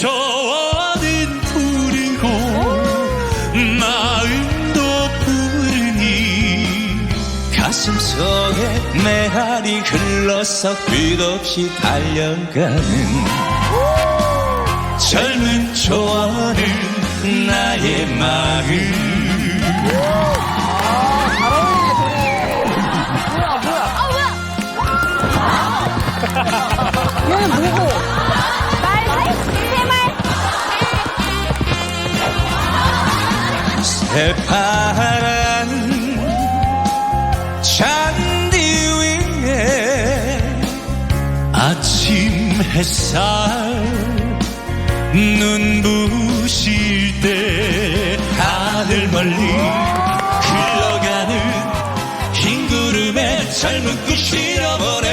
소원은 부르고 마음도 부르니 가슴 속에 메아리 흘러서 끝없이 달려가는 젊은 좋아하는 나의 마음 해파란 잔디 위에 아침 햇살 눈부실 때 하늘 멀리 흘러가는 흰 구름에 젊은 꽃이 넘어네